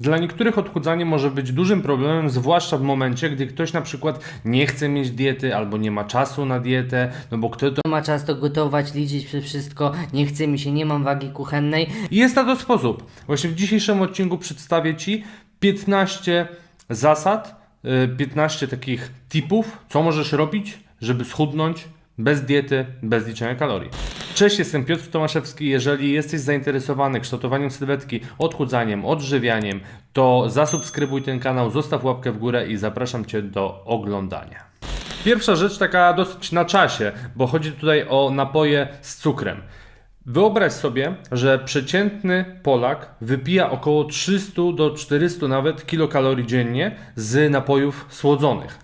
Dla niektórych odchudzanie może być dużym problemem, zwłaszcza w momencie, gdy ktoś na przykład nie chce mieć diety albo nie ma czasu na dietę, no bo kto to Ma czas to gotować, liczyć przez wszystko, nie chce mi się, nie mam wagi kuchennej. I jest na to sposób. Właśnie w dzisiejszym odcinku przedstawię Ci 15 zasad, y, 15 takich tipów, co możesz robić, żeby schudnąć bez diety, bez liczenia kalorii. Cześć, jestem Piotr Tomaszewski. Jeżeli jesteś zainteresowany kształtowaniem sylwetki, odchudzaniem, odżywianiem, to zasubskrybuj ten kanał, zostaw łapkę w górę i zapraszam Cię do oglądania. Pierwsza rzecz taka dosyć na czasie, bo chodzi tutaj o napoje z cukrem. Wyobraź sobie, że przeciętny Polak wypija około 300 do 400 nawet kilokalorii dziennie z napojów słodzonych.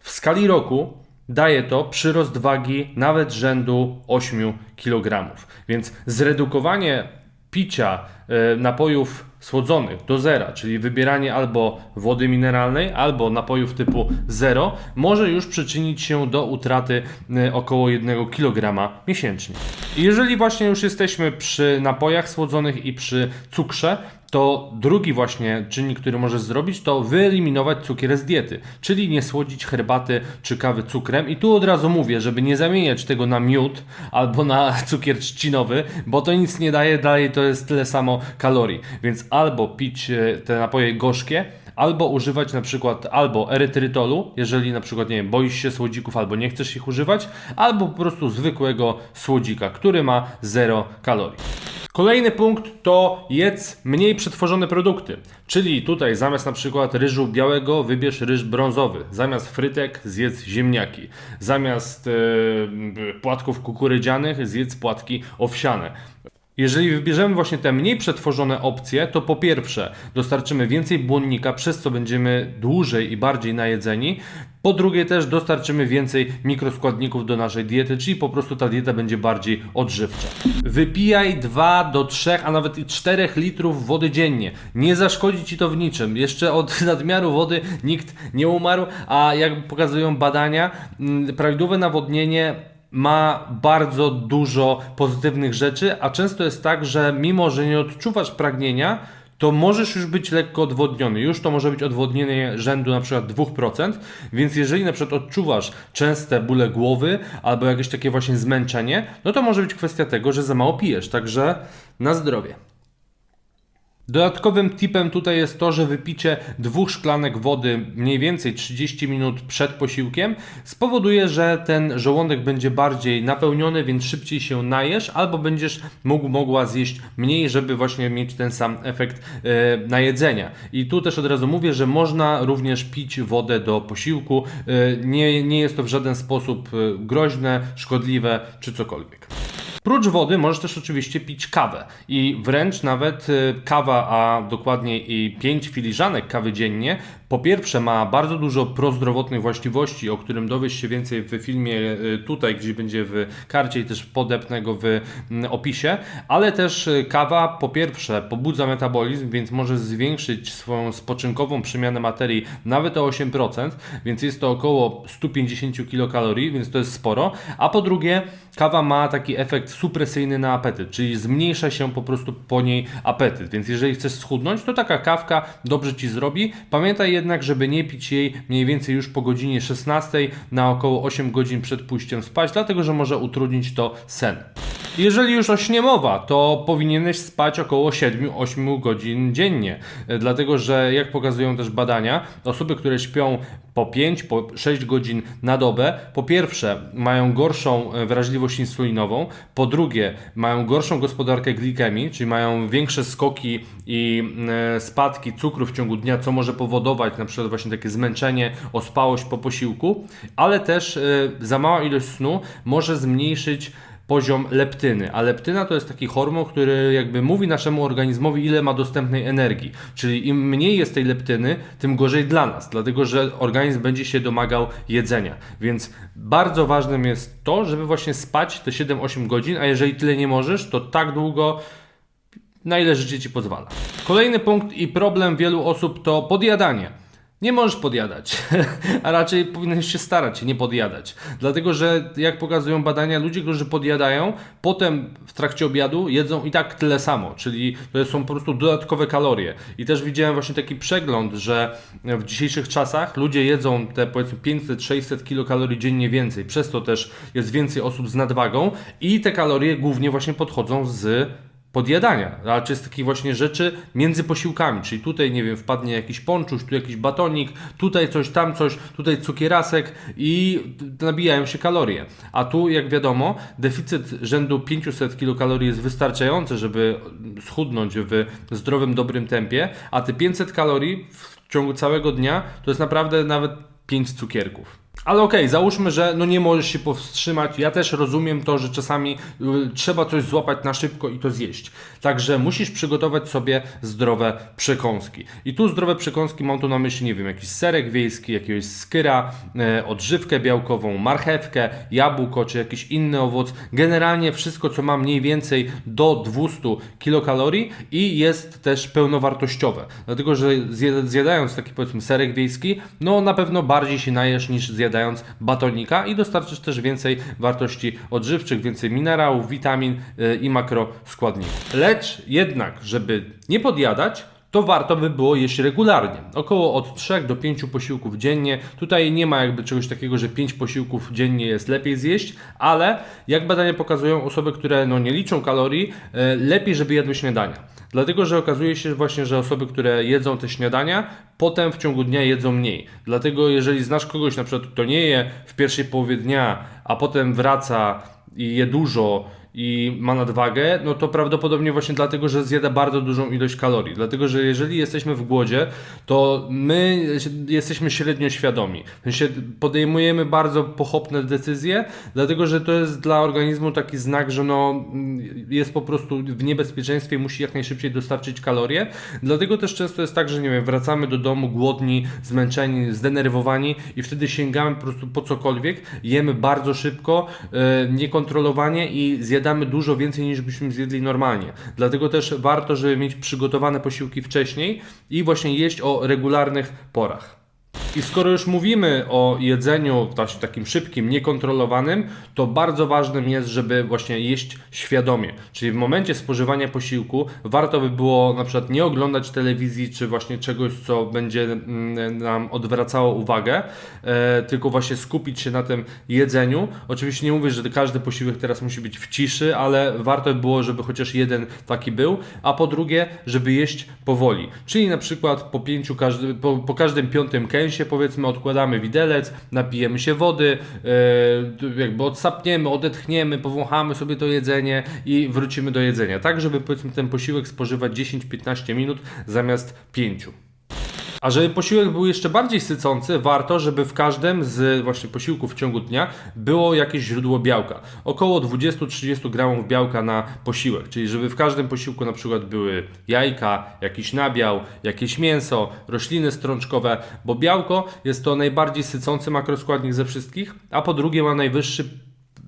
W skali roku daje to przyrost wagi nawet rzędu 8 kg. Więc zredukowanie picia e, napojów słodzonych do zera, czyli wybieranie albo wody mineralnej, albo napojów typu zero, może już przyczynić się do utraty e, około 1 kg miesięcznie. Jeżeli właśnie już jesteśmy przy napojach słodzonych i przy cukrze, to drugi właśnie czynnik, który możesz zrobić, to wyeliminować cukier z diety, czyli nie słodzić herbaty czy kawy cukrem. I tu od razu mówię, żeby nie zamieniać tego na miód albo na cukier trzcinowy, bo to nic nie daje, dalej to jest tyle samo kalorii. Więc albo pić e, te napoje gorzkie, albo używać na przykład albo erytrytolu, jeżeli na przykład nie wiem, boisz się słodzików albo nie chcesz ich używać, albo po prostu zwykłego słodzika, który ma 0 kalorii. Kolejny punkt to jedz mniej przetworzone produkty. Czyli tutaj zamiast na przykład ryżu białego wybierz ryż brązowy. Zamiast frytek zjedz ziemniaki. Zamiast e, płatków kukurydzianych zjedz płatki owsiane. Jeżeli wybierzemy właśnie te mniej przetworzone opcje, to po pierwsze dostarczymy więcej błonnika, przez co będziemy dłużej i bardziej najedzeni. Po drugie też dostarczymy więcej mikroskładników do naszej diety, czyli po prostu ta dieta będzie bardziej odżywcza. Wypijaj 2 do 3, a nawet i 4 litrów wody dziennie. Nie zaszkodzi Ci to w niczym. Jeszcze od nadmiaru wody nikt nie umarł, a jak pokazują badania, mm, prawidłowe nawodnienie ma bardzo dużo pozytywnych rzeczy, a często jest tak, że mimo, że nie odczuwasz pragnienia, to możesz już być lekko odwodniony. Już to może być odwodnienie rzędu na przykład 2%, więc jeżeli na przykład odczuwasz częste bóle głowy albo jakieś takie właśnie zmęczenie, no to może być kwestia tego, że za mało pijesz. Także na zdrowie. Dodatkowym tipem tutaj jest to, że wypicie dwóch szklanek wody mniej więcej 30 minut przed posiłkiem spowoduje, że ten żołądek będzie bardziej napełniony, więc szybciej się najesz, albo będziesz mógł, mogła zjeść mniej, żeby właśnie mieć ten sam efekt e, najedzenia. I tu też od razu mówię, że można również pić wodę do posiłku. E, nie, nie jest to w żaden sposób e, groźne, szkodliwe czy cokolwiek. Prócz wody możesz też oczywiście pić kawę. I wręcz nawet y, kawa, a dokładniej i 5 filiżanek kawy dziennie, po pierwsze ma bardzo dużo prozdrowotnych właściwości, o którym dowiesz się więcej w filmie y, tutaj, gdzie będzie w karcie i też podepnę go w mm, opisie, ale też y, kawa po pierwsze pobudza metabolizm, więc może zwiększyć swoją spoczynkową przemianę materii nawet o 8%, więc jest to około 150 kilokalorii, więc to jest sporo, a po drugie kawa ma taki efekt supresyjny na apetyt, czyli zmniejsza się po prostu po niej apetyt. Więc jeżeli chcesz schudnąć, to taka kawka dobrze ci zrobi. Pamiętaj jednak, żeby nie pić jej mniej więcej już po godzinie 16 na około 8 godzin przed pójściem spać, dlatego że może utrudnić to sen. Jeżeli już o śnie mowa, to powinieneś spać około 7-8 godzin dziennie, E, dlatego że jak pokazują też badania, osoby, które śpią po 5, po 6 godzin na dobę, po pierwsze mają gorszą e, wrażliwość insulinową, po drugie mają gorszą gospodarkę glikemii, czyli mają większe skoki i e, spadki cukru w ciągu dnia, co może powodować na przykład właśnie takie zmęczenie, ospałość po posiłku, ale też za mała ilość snu może zmniejszyć poziom leptyny, a leptyna to jest taki hormon, który jakby mówi naszemu organizmowi, ile ma dostępnej energii. Czyli im mniej jest tej leptyny, tym gorzej dla nas, dlatego że organizm będzie się domagał jedzenia. Więc bardzo ważnym jest to, żeby właśnie spać te 7-8 godzin, a jeżeli tyle nie możesz, to tak długo, na ile życie ci pozwala. Kolejny punkt i problem wielu osób to podjadanie. Nie możesz podjadać, a raczej powinieneś się starać nie podjadać. Dlatego, że jak pokazują badania, ludzie, którzy podjadają, potem w trakcie obiadu jedzą i tak tyle samo, czyli to są po prostu dodatkowe kalorie. I też widziałem właśnie taki przegląd, że w dzisiejszych czasach ludzie jedzą te powiedzmy 500-600 kilokalorii dziennie więcej, przez to też jest więcej osób z nadwagą i te kalorie głównie właśnie podchodzą z podjadania, raczej z takich właśnie rzeczy między posiłkami, czyli tutaj, nie wiem, wpadnie jakiś ponczuś, tu jakiś batonik, tutaj coś, tam coś, tutaj cukierasek i nabijają się kalorie. A tu, jak wiadomo, deficyt rzędu 500 kilokalorii jest wystarczający, żeby schudnąć w zdrowym, dobrym tempie, a te 500 kalorii w ciągu całego dnia to jest naprawdę nawet 5 cukierków. Ale okej, załóżmy, że no nie możesz się powstrzymać. Ja też rozumiem to, że czasami y, trzeba coś złapać na szybko i to zjeść. Także musisz przygotować sobie zdrowe przekąski. I tu zdrowe przekąski mam tu na myśli, nie wiem, jakiś serek wiejski, jakiegoś skyra, e, odżywkę białkową, marchewkę, jabłko czy jakiś inny owoc. Generalnie wszystko, co ma mniej więcej do 200 kilokalorii i jest też pełnowartościowe. Dlatego, że zjadając taki powiedzmy serek wiejski, no na pewno bardziej się najesz niż zjadając batonika i dostarczysz też więcej wartości odżywczych, więcej minerałów, witamin y, i makroskładników. Lecz jednak, żeby nie podjadać, to warto by było jeść regularnie. Około od 3 do 5 posiłków dziennie. Tutaj nie ma jakby czegoś takiego, że 5 posiłków dziennie jest lepiej zjeść, ale jak badania pokazują, osoby, które no, nie liczą kalorii, e, lepiej, żeby jadły śniadania. Dlatego, że okazuje się właśnie, że osoby, które jedzą te śniadania, potem w ciągu dnia jedzą mniej. Dlatego, jeżeli znasz kogoś, na przykład, kto nie je w pierwszej połowie dnia, a potem wraca i je dużo i ma nadwagę, no to prawdopodobnie właśnie dlatego, że zjada bardzo dużą ilość kalorii. Dlatego, że jeżeli jesteśmy w głodzie, to my jesteśmy średnio świadomi. Podejmujemy bardzo pochopne decyzje, dlatego, że to jest dla organizmu taki znak, że no, jest po prostu w niebezpieczeństwie musi jak najszybciej dostarczyć kalorie. Dlatego też często jest tak, że nie wiem, wracamy do domu głodni, zmęczeni, zdenerwowani i wtedy sięgamy po prostu po cokolwiek, jemy bardzo szybko, e, niekontrolowanie i zjadamy dużo więcej niż byśmy zjedli normalnie. Dlatego też warto, żeby mieć przygotowane posiłki wcześniej i właśnie jeść o regularnych porach. I skoro już mówimy o jedzeniu takim szybkim, niekontrolowanym, to bardzo ważnym jest, żeby właśnie jeść świadomie. Czyli w momencie spożywania posiłku warto by było na przykład nie oglądać telewizji czy właśnie czegoś, co będzie mm, nam odwracało uwagę, e, tylko właśnie skupić się na tym jedzeniu. Oczywiście nie mówię, że każdy posiłek teraz musi być w ciszy, ale warto by było, żeby chociaż jeden taki był, a po drugie, żeby jeść powoli. Czyli na przykład po pięciu każdy, po, po każdym piątym kęsie powiedzmy odkładamy widelec, napijemy się wody, e, jakby odsapniemy, odetchniemy, powąchamy sobie to jedzenie i wrócimy do jedzenia. Tak, żeby powiedzmy ten posiłek spożywać 10-15 minut zamiast 5. A żeby posiłek był jeszcze bardziej sycący, warto, żeby w każdym z właśnie posiłków w ciągu dnia było jakieś źródło białka. Około 20-30 gramów białka na posiłek, czyli żeby w każdym posiłku na przykład były jajka, jakiś nabiał, jakieś mięso, rośliny strączkowe, bo białko jest to najbardziej sycący makroskładnik ze wszystkich, a po drugie ma najwyższy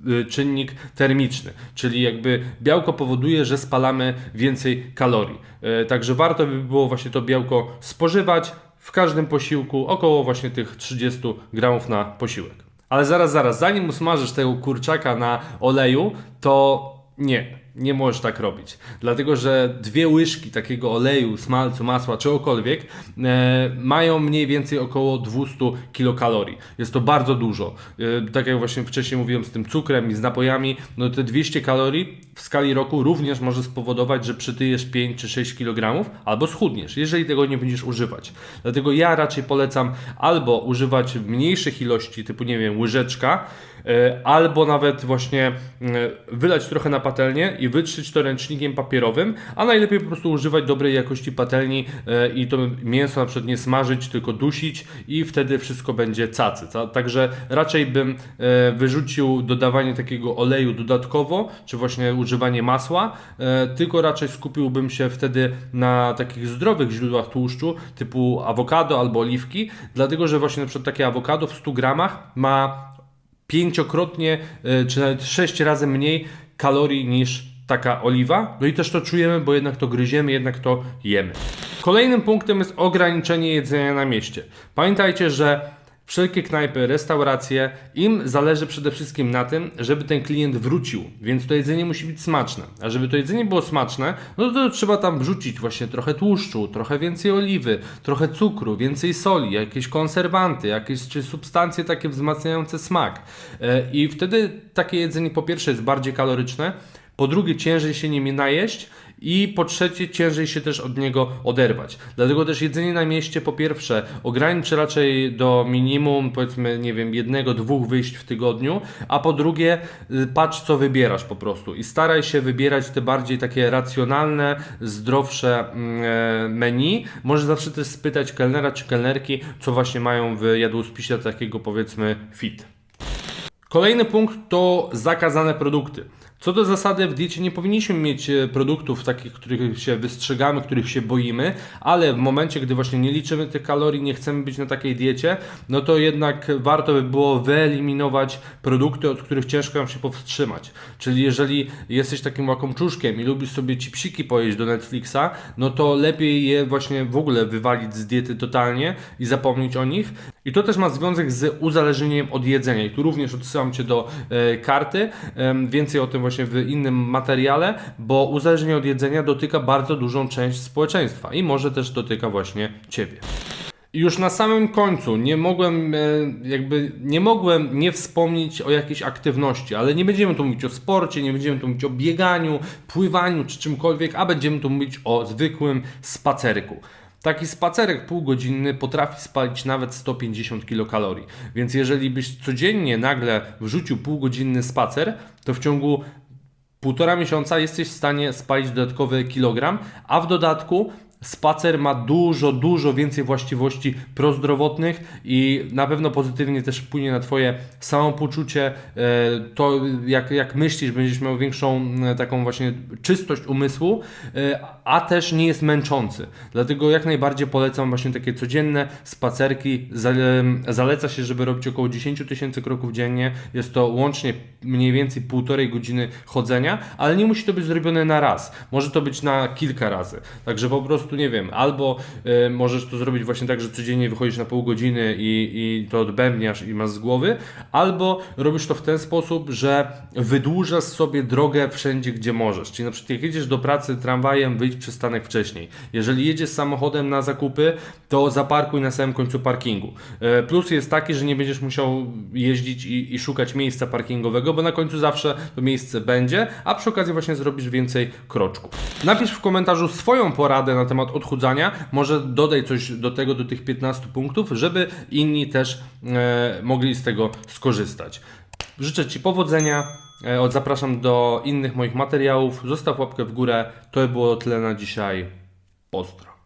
y, czynnik termiczny, czyli jakby białko powoduje, że spalamy więcej kalorii. E, Także warto by było właśnie to białko spożywać w każdym posiłku około właśnie tych 30 gramów na posiłek. Ale zaraz, zaraz, zanim usmażysz tego kurczaka na oleju, to nie, nie możesz tak robić. Dlatego, że dwie łyżki takiego oleju, smalcu, masła, czegokolwiek e, mają mniej więcej około 200 kilokalorii. Jest to bardzo dużo. E, tak jak właśnie wcześniej mówiłem z tym cukrem i z napojami, no te 200 kalorii w skali roku również może spowodować, że przytyjesz 5 czy 6 kg albo schudniesz, jeżeli tego nie będziesz używać. Dlatego ja raczej polecam albo używać w mniejszych ilości, typu nie wiem, łyżeczka, albo nawet właśnie e, wylać trochę na patelnię i wytrzeć to ręcznikiem papierowym, a najlepiej po prostu używać dobrej jakości patelni e, i to mięso na przykład nie smażyć, tylko dusić i wtedy wszystko będzie cacy. Ta- Także raczej bym e, wyrzucił dodawanie takiego oleju dodatkowo, czy właśnie używanie masła, e, tylko raczej skupiłbym się wtedy na takich zdrowych źródłach tłuszczu, typu awokado albo oliwki, dlatego że właśnie na przykład takie awokado w 100 gramach ma pięciokrotnie, e, czy nawet sześć razy mniej kalorii niż taka oliwa. No i też to czujemy, bo jednak to gryziemy, jednak to jemy. Kolejnym punktem jest ograniczenie jedzenia na mieście. Pamiętajcie, że Wszelkie knajpy, restauracje, im zależy przede wszystkim na tym, żeby ten klient wrócił, więc to jedzenie musi być smaczne. A żeby to jedzenie było smaczne, no to trzeba tam wrzucić właśnie trochę tłuszczu, trochę więcej oliwy, trochę cukru, więcej soli, jakieś konserwanty, jakieś czy substancje takie wzmacniające smak. E, I wtedy takie jedzenie po pierwsze jest bardziej kaloryczne, po drugie ciężej się nim najeść i po trzecie ciężej się też od niego oderwać. Dlatego też jedzenie na mieście po pierwsze ogranicz raczej do minimum powiedzmy nie wiem jednego, dwóch wyjść w tygodniu, a po drugie y, patrz co wybierasz po prostu i staraj się wybierać te bardziej takie racjonalne, zdrowsze mm, e, menu. Możesz zawsze też spytać kelnera czy kelnerki, co właśnie mają w jadłospisie takiego powiedzmy fit. Kolejny punkt to zakazane produkty. Co do zasady w diecie nie powinniśmy mieć e, produktów takich, których się wystrzegamy, których się boimy, ale w momencie, gdy właśnie nie liczymy tych kalorii, nie chcemy być na takiej diecie, no to jednak warto by było wyeliminować produkty, od których ciężko nam się powstrzymać. Czyli jeżeli jesteś takim łakomczuszkiem i lubisz sobie chipsiki pojeść do Netflixa, no to lepiej je właśnie w ogóle wywalić z diety totalnie i zapomnieć o nich. I to też ma związek z uzależnieniem od jedzenia. I tu również odsyłam Cię do e, karty. Więcej o tym właśnie w innym materiale, bo uzależnienie od jedzenia dotyka bardzo dużą część społeczeństwa i może też dotyka właśnie Ciebie. Już na samym końcu nie mogłem, e, jakby nie mogłem nie wspomnieć o jakiejś aktywności, ale nie będziemy tu mówić o sporcie, nie będziemy tu mówić o bieganiu, pływaniu czy czymkolwiek, a będziemy tu mówić o zwykłym spacerku. Taki spacerek półgodzinny potrafi spalić nawet 150 kilokalorii. Więc jeżeli byś codziennie nagle wrzucił półgodzinny spacer, to w ciągu półtora miesiąca jesteś w stanie spalić dodatkowy kilogram, a w dodatku spacer ma dużo, dużo więcej właściwości prozdrowotnych i na pewno pozytywnie też wpłynie na Twoje samopoczucie, e, to jak, jak myślisz, będziesz miał większą e, taką właśnie czystość umysłu, e, a też nie jest męczący. Dlatego jak najbardziej polecam właśnie takie codzienne spacerki. Zale- Zaleca się, żeby robić około 10 tysięcy kroków dziennie. Jest to łącznie mniej więcej półtorej godziny chodzenia, ale nie musi to być zrobione na raz. Może to być na kilka razy. Także po prostu nie wiem, albo y, możesz to zrobić właśnie tak, że codziennie wychodzisz na pół godziny i, i to odbębniasz i masz z głowy, albo robisz to w ten sposób, że wydłużasz sobie drogę wszędzie, gdzie możesz. Czyli na przykład jak jedziesz do pracy tramwajem, wyjdź przystanek wcześniej. Jeżeli jedziesz samochodem na zakupy, to zaparkuj na samym końcu parkingu. E, Plus jest taki, że nie będziesz musiał jeździć i, i szukać miejsca parkingowego, bo na końcu zawsze to miejsce będzie, a przy okazji właśnie zrobisz więcej kroczków. Napisz w komentarzu swoją poradę na temat odchudzania, może dodaj coś do tego, do tych 15 punktów, żeby inni też e, mogli z tego skorzystać. Życzę Ci powodzenia. E, Zapraszam do innych moich materiałów. Zostaw łapkę w górę. To by było tyle na dzisiaj. Pozdro.